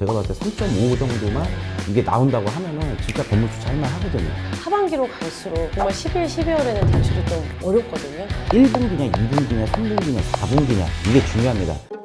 제가 봤을 때 3.5 정도만 이게 나온다고 하면은 진짜 건물 주차 할만 하거든요. 하반기로 갈수록 정말 11, 12월에는 대출이 좀 어렵거든요. 1분기냐, 2분기냐, 3분기냐, 4분기냐 이게 중요합니다.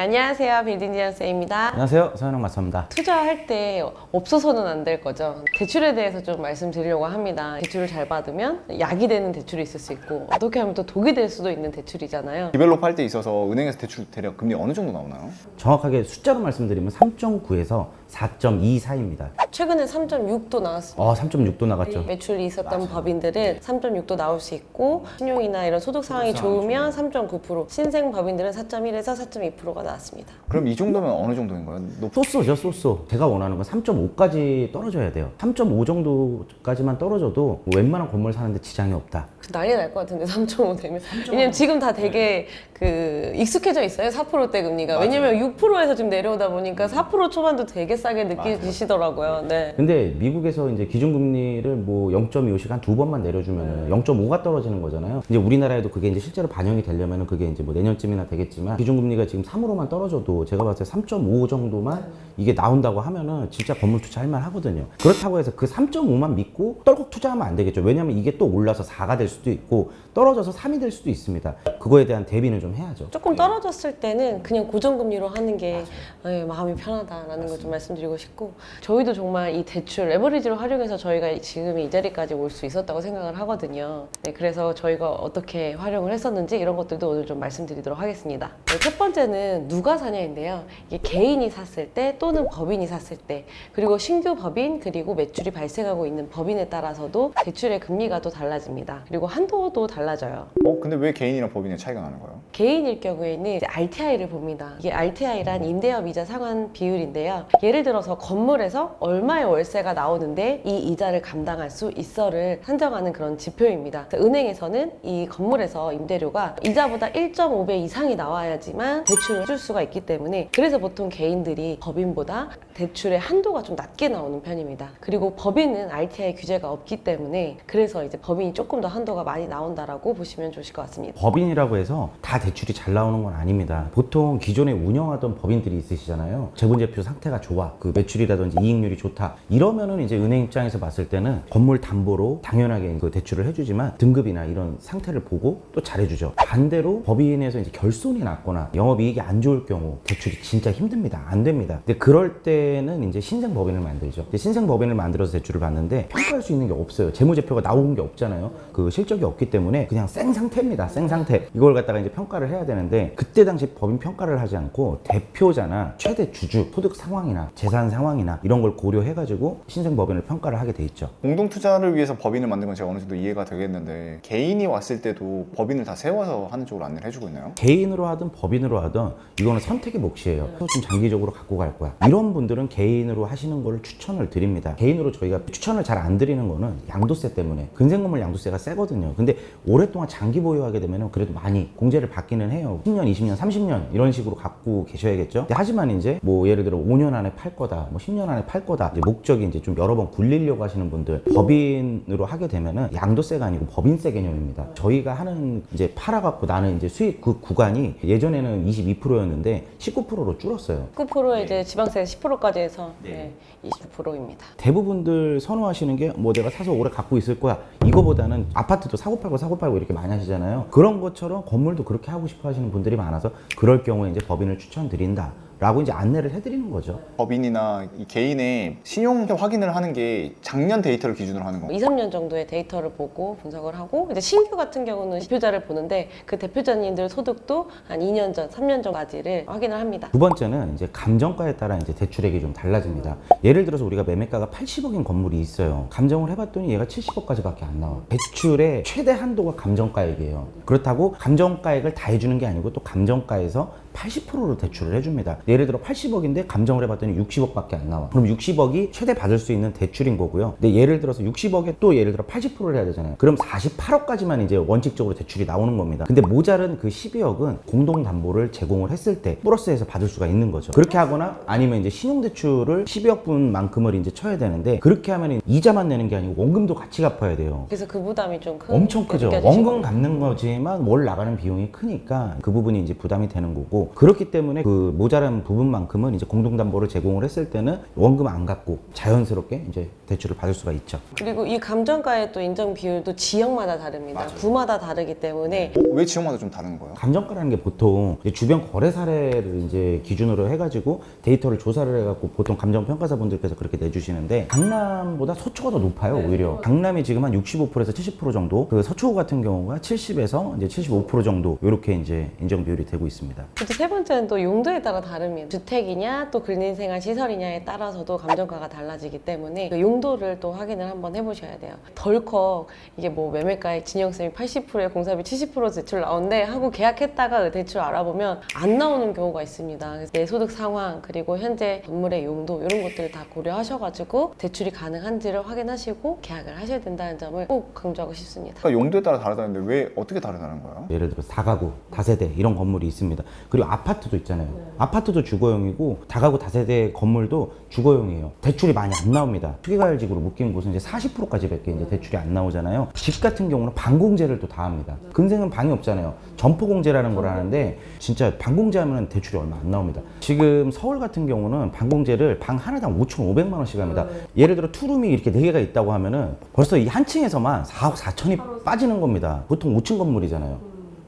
네, 안녕하세요. 빌딩지안 쌤입니다. 안녕하세요, 서현웅 마사입니다. 투자할 때 없어서는 안 될 거죠. 대출에 대해서 좀 말씀드리려고 합니다. 대출을 잘 받으면 약이 되는 대출이 있을 수 있고 어떻게 하면 또 독이 될 수도 있는 대출이잖아요. 디벨롭 할 때 있어서 은행에서 대출 대략 금리 어느 정도 나오나요? 정확하게 숫자로 말씀드리면 3.9에서 4.2 사이입니다. 최근에 3.6도 나왔습니다. 어, 3.6도 나갔죠. 매출이 있었던 법인들은 3.6도 나올 수 있고 신용이나 이런 소득 상황이 좋으면 3.9% 신생 법인들은 4.1에서 4.2%가 나왔습니다. 그럼 이 정도면 어느 정도인 거예요? 높... 소스죠, 소스. 제가 원하는 건 3.5까지 떨어져야 돼요. 3.5 정도까지만 떨어져도 웬만한 건물 사는데 지장이 없다. 그 난리 날 것 같은데 3.5 되면 왜냐면 지금 다 되게 그 익숙해져 있어요 4%대 금리가 왜냐면 6%에서 지금 내려오다 보니까 4% 초반도 되게 싸게 느끼시더라고요 네. 근데 미국에서 이제 기준금리를 뭐 0.25씩 한 두 번만 내려주면은 0.5가 떨어지는 거잖아요. 이제 우리나라에도 그게 이제 실제로 반영이 되려면은 그게 이제 뭐 내년쯤이나 되겠지만 기준금리가 지금 3으로만 떨어져도 제가 봤을 때 3.5 정도만 이게 나온다고 하면은 진짜 건물 투자할 만 하거든요. 그렇다고 해서 그 3.5만 믿고 떨컥 투자하면 안 되겠죠. 왜냐면 이게 또 올라서 4가 될 수도 있고 떨어져서 3이 될 수도 있습니다. 그거에 대한 대비는 좀 해야죠. 조금 떨어졌을 때는 그냥 고정금리로 하는 게 네, 마음이 편하다라는 걸 좀 말씀드리고 싶고 저희도 정말 이 대출 레버리지를 활용해서 저희가 지금 이 자리까지 올 수 있었다고 생각을 하거든요. 네, 그래서 저희가 어떻게 활용을 했었는지 이런 것들도 오늘 좀 말씀드리도록 하겠습니다. 네, 첫 번째는 누가 사냐인데요. 이게 개인이 샀을 때 또는 법인이 샀을 때 그리고 신규 법인 그리고 매출이 발생하고 있는 법인에 따라서도 대출의 금리가 또 달라집니다. 그리고 한도도 달라져요. 어? 근데 왜 개인이랑 법인의 차이가 나는 거예요? 개인일 경우에는 RTI를 봅니다. 이게 RTI란 임대업 이자 상환 비율인데요. 예를 들어서 건물에서 얼마의 월세가 나오는데 이 이자를 감당할 수 있어를 산정하는 그런 지표입니다. 은행에서는 이 건물에서 임대료가 이자보다 1.5배 이상이 나와야지만 대출을 줄 수가 있기 때문에 그래서 보통 개인들이 법인보다 대출의 한도가 좀 낮게 나오는 편입니다. 그리고 법인은 RTI 규제가 없기 때문에 그래서 이제 법인이 조금 더 한도가 많이 나온다라고 보시면 좋으실 것 같습니다. 법인이라고 해서 다 대출이 잘 나오는 건 아닙니다. 보통 기존에 운영하던 법인들이 있으시잖아요. 재본제표 상태가 좋아. 그 매출이라든지 이익률이 좋다. 이러면은 이제 은행 입장에서 봤을 때는 건물 담보로 당연하게 그 대출을 해주지만 등급이나 이런 상태를 보고 또 잘해주죠. 반대로 법인에서 이제 결손이 났거나 영업이익이 안 좋을 경우 대출이 진짜 힘듭니다. 안 됩니다. 근데 그럴 때는 이제 신생 법인을 만들죠. 신생 법인을 만들어서 대출을 받는데 평가할 수 있는 게 없어요. 재무제표가 나온 게 없잖아요. 그 실적이 없기 때문에 그냥 생 상태입니다. 생 상태. 이걸 갖다가 이제 평가를 해야 되는데 그때 당시 법인 평가를 하지 않고 대표자나 최대 주주 소득 상황이나 재산 상황이나 이런 걸 고려해가지고 신생 법인을 평가를 하게 돼 있죠. 공동 투자를 위해서 법인을 만든 건 제가 어느 정도 이해가 되겠는데 개인이 왔을 때도 법인을 다 세워서 하는 쪽으로 안내를 해주고 있나요? 개인으로 하든 법인으로 하든 이거는 선택의 몫이에요. 좀 장기적으로 갖고 갈 거야. 이런 분들은 개인으로 하시는 걸 추천을 드립니다. 개인으로 저희가 추천을 잘 안 드리는 거는 양도세 때문에 근생건물 양도세가 세거든요. 근데 오랫동안 장기 보유하게 되면 그래도 많이 공제를 받기는 해요. 10년, 20년, 30년 이런 식으로 갖고 계셔야겠죠. 하지만 이제 뭐 예를 들어 5년 안에 팔 거다, 뭐 10년 안에 팔 거다. 이제 목적이 이제 좀 여러 번 굴리려고 하시는 분들 법인으로 하게 되면은 양도세가 아니고 법인세 개념입니다. 저희가 하는 이제 팔아갖고 나는 이제 수익 그 구간이 예전에는 22% 였는데 19%로 줄었어요. 9%에 이제 지방세 10%까지 해서 네. 20%입니다. 대부분들 선호하시는 게 뭐 내가 사서 오래 갖고 있을 거야 이거보다는 아파트도 사고 팔고 사고 팔고 이렇게 많이 하시잖아요 그런 것처럼 건물도 그렇게 하고 싶어 하시는 분들이 많아서 그럴 경우에 이제 법인을 추천드린다 라고 이제 안내를 해드리는 거죠 법인이나 이 개인의 신용 확인을 하는 게 작년 데이터를 기준으로 하는 건가요? 2, 3년 정도의 데이터를 보고 분석을 하고 이제 신규 같은 경우는 대표자를 보는데 그 대표자님들 소득도 한 2년 전, 3년 전까지를 확인을 합니다. 두 번째는 이제 감정가에 따라 이제 대출액이 좀 달라집니다. 예를 들어서 우리가 매매가가 80억인 건물이 있어요. 감정을 해봤더니 얘가 70억까지밖에 안 나와. 대출의 최대 한도가 감정가액이에요. 그렇다고 감정가액을 다 해주는 게 아니고 또 감정가에서 80%로 대출을 해줍니다. 예를 들어 80억인데 감정을 해봤더니 60억밖에 안 나와. 그럼 60억이 최대 받을 수 있는 대출인 거고요. 근데 예를 들어서 60억에 또 예를 들어 80%를 해야 되잖아요. 그럼 48억까지만 이제 원칙적으로 대출이 나오는 겁니다. 근데 모자른 그 12억은 공동담보를 제공을 했을 때 플러스해서 받을 수가 있는 거죠. 그렇게 하거나 아니면 이제 신용대출을 12억 분만큼을 이제 쳐야 되는데 그렇게 하면 이자만 내는 게 아니고 원금도 같이 갚아야 돼요. 그래서 그 부담이 좀 큰. 엄청 크죠. 원금 갚는 거지만 월 나가는 비용이 크니까 그 부분이 이제 부담이 되는 거고 거고 그렇기 때문에 그 모자란 부분만큼은 이제 공동담보를 제공을 했을 때는 원금 안 갚고 자연스럽게 이제 대출을 받을 수가 있죠. 그리고 이 감정가의 또 인정 비율도 지역마다 다릅니다. 구마다 다르기 때문에 어, 왜 지역마다 좀 다른 거예요? 감정가라는 게 보통 이제 주변 거래 사례를 이제 기준으로 해가지고 데이터를 조사를 해갖고 보통 감정평가사 분들께서 그렇게 내주시는데 강남보다 서초가 더 높아요 오히려 강남이 지금 한 65%에서 70% 정도 그 서초 같은 경우가 70에서 이제 75% 정도 이렇게 이제 인정 비율이 되고 있습니다. 그리고 세 번째는 또 용도에 따라 다릅니다. 주택이냐 또 근린생활 시설이냐에 따라서도 감정가가 달라지기 때문에 그 용도를 또 확인을 한번 해보셔야 돼요. 덜컥 이게 뭐 매매가액 진영쌤이 80%에 공사비 70% 대출 나온대 하고 계약했다가 그 대출 알아보면 안 나오는 경우가 있습니다. 그래서 내 소득 상황 그리고 현재 건물의 용도 이런 것들을 다 고려하셔가지고 대출이 가능한지를 확인하시고 계약을 하셔야 된다는 점을 꼭 강조하고 싶습니다. 그러니까 용도에 따라 다르다는데 왜 어떻게 다르다는 거예요? 예를 들어 다가구, 다세대 이런 건물이 있습니다. 그리고 아파트도 있잖아요. 아파트 도 주거용이고 다가구, 다세대 건물도 주거용이에요. 대출이 많이 안 나옵니다. 투기가열직으로 묶인 곳은 이제 40%까지 밖에 이제 대출이 안 나오잖아요. 집 같은 경우는 방공제를 또 다 합니다. 근생은 방이 없잖아요. 점포공제라는 걸 하는데 진짜 방공제 하면 대출이 얼마 안 나옵니다. 지금 서울 같은 경우는 방공제를 방 하나당 5,500만 원씩 합니다. 예를 들어 투룸이 이렇게 네 개가 있다고 하면은 벌써 이 한 층에서만 4억 4천이 빠지는 겁니다. 보통 5층 건물이잖아요.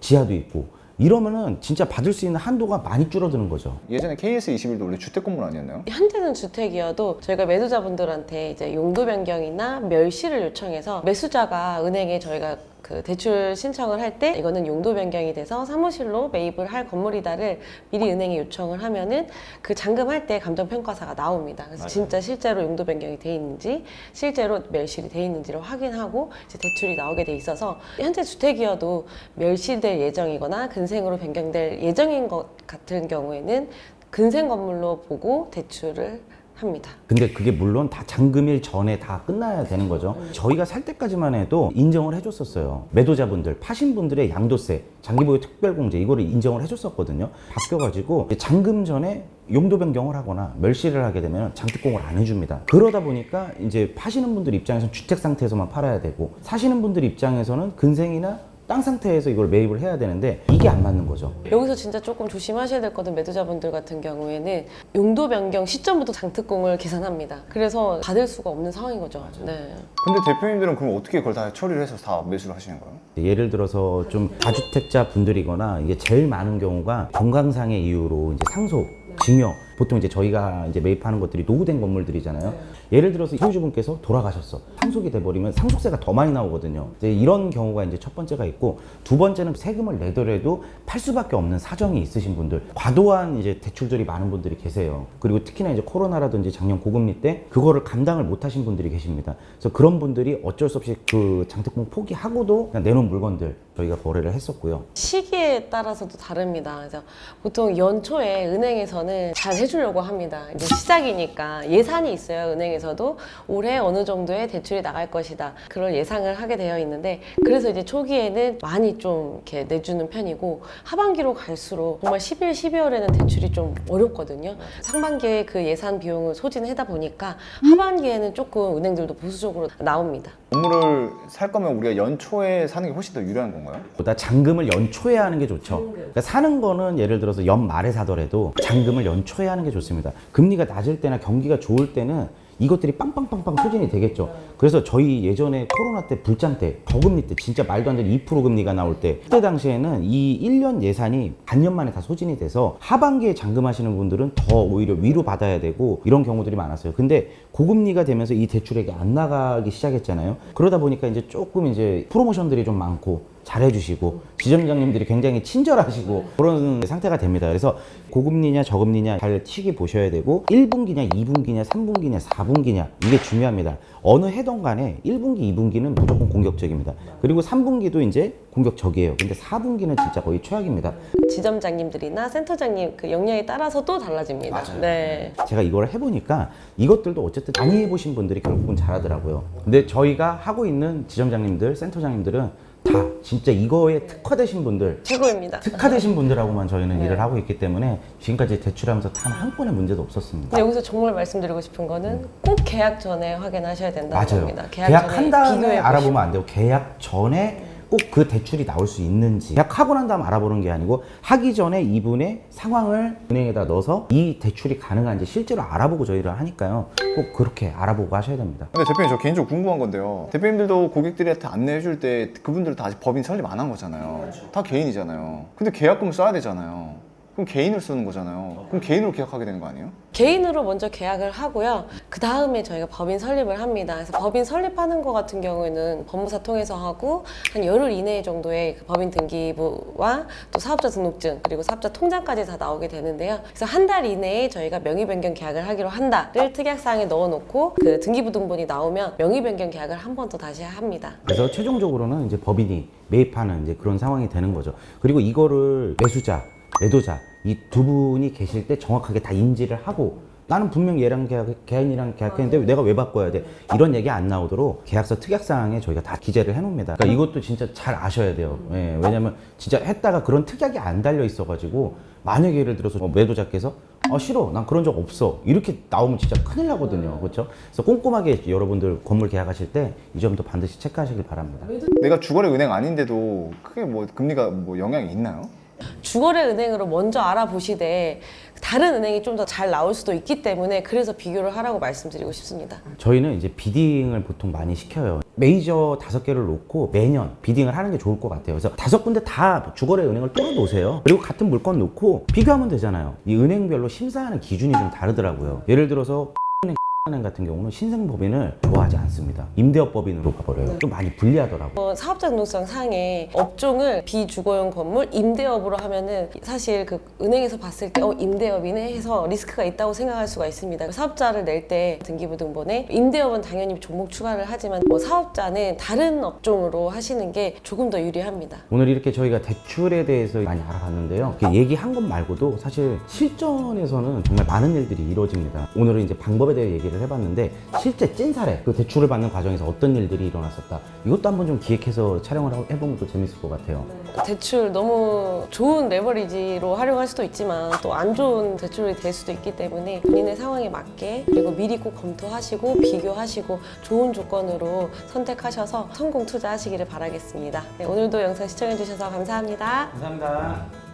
지하도 있고 이러면은 진짜 받을 수 있는 한도가 많이 줄어드는 거죠. 예전에 KS21도 원래 주택 건물 아니었나요? 현재는 주택이어도 저희가 매수자분들한테 이제 용도 변경이나 멸시를 요청해서 매수자가 은행에 저희가 그 대출 신청을 할 때 이거는 용도 변경이 돼서 사무실로 매입을 할 건물이다를 미리 은행에 요청을 하면은 그 잔금할 때 감정평가사가 나옵니다. 그래서 진짜 실제로 용도 변경이 돼 있는지 실제로 멸실이 돼 있는지를 확인하고 이제 대출이 나오게 돼 있어서 현재 주택이어도 멸실될 예정이거나 근생으로 변경될 예정인 것 같은 경우에는 근생 건물로 보고 대출을 합니다. 근데 그게 물론 다 잔금일 전에 다 끝나야 되는 거죠. 저희가 살 때까지만 해도 인정을 해줬었어요. 매도자분들, 파신 분들의 양도세, 장기보유 특별공제 이거를 인정을 해줬었거든요. 바뀌어가지고 잔금 전에 용도 변경을 하거나 멸시를 하게 되면 장특공을 안 해줍니다. 그러다 보니까 이제 파시는 분들 입장에서는 주택 상태에서만 팔아야 되고 사시는 분들 입장에서는 근생이나 땅 상태에서 이걸 매입을 해야 되는데 이게 안 맞는 거죠. 여기서 진짜 조금 조심하셔야 될 것은 매도자분들 같은 경우에는 용도 변경 시점부터 장특공을 계산합니다. 그래서 받을 수가 없는 상황인 거죠. 네. 근데 대표님들은 그럼 어떻게 그걸 다 처리를 해서 다 매수를 하시는 거예요? 예를 들어서 좀 다주택자 분들이거나 이게 제일 많은 경우가 건강상의 이유로 이제 상속, 증여 보통 이제 저희가 이제 매입하는 것들이 노후된 건물들이잖아요. 예를 들어서 소유주분께서 돌아가셨어. 상속이 돼버리면 상속세가 더 많이 나오거든요. 이제 이런 경우가 이제 첫 번째가 있고 두 번째는 세금을 내더라도 팔 수밖에 없는 사정이 있으신 분들, 과도한 이제 대출들이 많은 분들이 계세요. 그리고 특히나 이제 코로나라든지 작년 고금리 때 그거를 감당을 못하신 분들이 계십니다. 그래서 그런 분들이 어쩔 수 없이 그 장특공 포기하고도 그냥 내놓은 물건들 저희가 거래를 했었고요. 시기에 따라서도 다릅니다. 그래서 보통 연초에 은행에서는 잘 해주려고 합니다. 이제 시작이니까 예산이 있어요. 은행에서도 올해 어느 정도의 대출이 나갈 것이다. 그걸 예상을 하게 되어 있는데 그래서 이제 초기에는 많이 좀 이렇게 내주는 편이고 하반기로 갈수록 정말 11, 12월에는 대출이 좀 어렵거든요. 상반기에 그 예산 비용을 소진하다 보니까 하반기에는 조금 은행들도 보수적으로 나옵니다. 건물을 살 거면 우리가 연초에 사는 게 훨씬 더 유리한 건가요? 보다 잔금을 연초에 하는 게 좋죠. 그러니까 사는 거는 예를 들어서 연말에 사더라도 잔금을 연초에 하는 게 좋습니다. 금리가 낮을 때나 경기가 좋을 때는 이것들이 빵빵빵빵 소진이 되겠죠. 그래서 저희 예전에 코로나 때 불장 때 저금리 때 진짜 말도 안 되는 2% 금리가 나올 때 그때 당시에는 이 1년 예산이 반년 만에 다 소진이 돼서 하반기에 잔금하시는 분들은 더 오히려 위로 받아야 되고 이런 경우들이 많았어요. 근데 고금리가 되면서 이 대출액이 안 나가기 시작했잖아요. 그러다 보니까 이제 조금 이제 프로모션들이 좀 많고 잘해주시고 지점장님들이 굉장히 친절하시고 그런 상태가 됩니다. 그래서 고금리냐 저금리냐 잘 튀기 보셔야 되고 1분기냐 2분기냐 3분기냐 4분기냐 이게 중요합니다. 어느 해던 간에 1분기 2분기는 무조건 공격적입니다. 그리고 3분기도 이제 공격적이에요. 근데 4분기는 진짜 거의 최악입니다. 지점장님들이나 센터장님 그 역량에 따라서 또 달라집니다. 네. 제가 이걸 해보니까 이것들도 어쨌든 많이 해보신 분들이 결국은 잘하더라고요. 근데 저희가 하고 있는 지점장님들, 센터장님들은 다 진짜 이거에 특화되신 분들, 최고입니다. 특화되신 분들하고만 저희는 일을 하고 있기 때문에 지금까지 대출하면서 단 한 건의 문제도 없었습니다. 근데 여기서 정말 말씀드리고 싶은 거는 꼭 계약 전에 확인하셔야 된다는 맞아요. 겁니다. 계약 한 다음에 비교해 알아보면 안 되고 계약 전에 꼭 그 대출이 나올 수 있는지 계약하고 난 다음 알아보는 게 아니고 하기 전에 이분의 상황을 은행에다 넣어서 이 대출이 가능한지 실제로 알아보고 저희를 하니까요. 꼭 그렇게 알아보고 하셔야 됩니다. 근데 대표님 저 개인적으로 궁금한 건데요. 대표님들도 고객들한테 안내해 줄 때 그분들도 아직 법인 설립 안 한 거잖아요. 다 개인이잖아요. 근데 계약금 써야 되잖아요. 그럼 개인을 쓰는 거잖아요. 그럼 개인으로 계약하게 되는 거 아니에요? 개인으로 먼저 계약을 하고요. 그 다음에 저희가 법인 설립을 합니다. 그래서 법인 설립하는 거 같은 경우에는 법무사 통해서 하고 한 열흘 이내 정도에 그 법인 등기부와 또 사업자 등록증 그리고 사업자 통장까지 다 나오게 되는데요. 그래서 한 달 이내에 저희가 명의 변경 계약을 하기로 한다를 특약사항에 넣어놓고 그 등기부 등본이 나오면 명의 변경 계약을 한 번 더 다시 합니다. 그래서 최종적으로는 이제 법인이 매입하는 이제 그런 상황이 되는 거죠. 그리고 이거를 매수자, 매도자 이 두 분이 계실 때 정확하게 다 인지를 하고 나는 분명 얘랑 계약, 개인이랑 계약했는데 내가 왜 바꿔야 돼? 이런 얘기 안 나오도록 계약서 특약사항에 저희가 다 기재를 해놓습니다. 그러니까 이것도 진짜 잘 아셔야 돼요. 예, 왜냐면 진짜 했다가 그런 특약이 안 달려 있어가지고 만약에 예를 들어서 뭐 매도자께서 아 싫어 난 그런 적 없어 이렇게 나오면 진짜 큰일 나거든요 그렇죠 그래서 꼼꼼하게 여러분들 건물 계약하실 때 이 점도 반드시 체크하시길 바랍니다 내가 주거래 은행 아닌데도 크게 뭐 금리가 뭐 영향이 있나요? 주거래 은행으로 먼저 알아보시되 다른 은행이 좀 더 잘 나올 수도 있기 때문에 그래서 비교를 하라고 말씀드리고 싶습니다. 저희는 이제 비딩을 보통 많이 시켜요. 메이저 다섯 개를 놓고 매년 비딩을 하는 게 좋을 것 같아요. 그래서 다섯 군데 다 주거래 은행을 뚫어 놓으세요. 그리고 같은 물건 놓고 비교하면 되잖아요. 이 은행별로 심사하는 기준이 좀 다르더라고요. 예를 들어서 은행 같은 경우는 신생법인을 좋아하지 않습니다. 임대업법인으로 가버려요. 좀 많이 불리하더라고요. 어, 사업자 등록상 상에 업종을 비주거용 건물 임대업으로 하면은 사실 그 은행에서 봤을 때 어, 임대업이네 해서 리스크가 있다고 생각할 수가 있습니다. 사업자를 낼 때 등기부 등본에 임대업은 당연히 종목 추가를 하지만 뭐 사업자는 다른 업종으로 하시는 게 조금 더 유리합니다. 오늘 이렇게 저희가 대출에 대해서 많이 알아봤는데요. 이렇게 얘기한 것 말고도 사실 실전에서는 정말 많은 일들이 이루어집니다. 오늘은 이제 방법에 대해 얘기를 해봤는데 실제 찐 사례, 그 대출을 받는 과정에서 어떤 일들이 일어났었다. 이것도 한번 좀 기획해서 촬영을 하- 해보면 또 재밌을 것 같아요. 대출 너무 좋은 레버리지로 활용할 수도 있지만 또 안 좋은 대출이 될 수도 있기 때문에 본인의 상황에 맞게 그리고 미리 꼭 검토하시고 비교하시고 좋은 조건으로 선택하셔서 성공 투자하시기를 바라겠습니다. 네, 오늘도 영상 시청해주셔서 감사합니다. 감사합니다.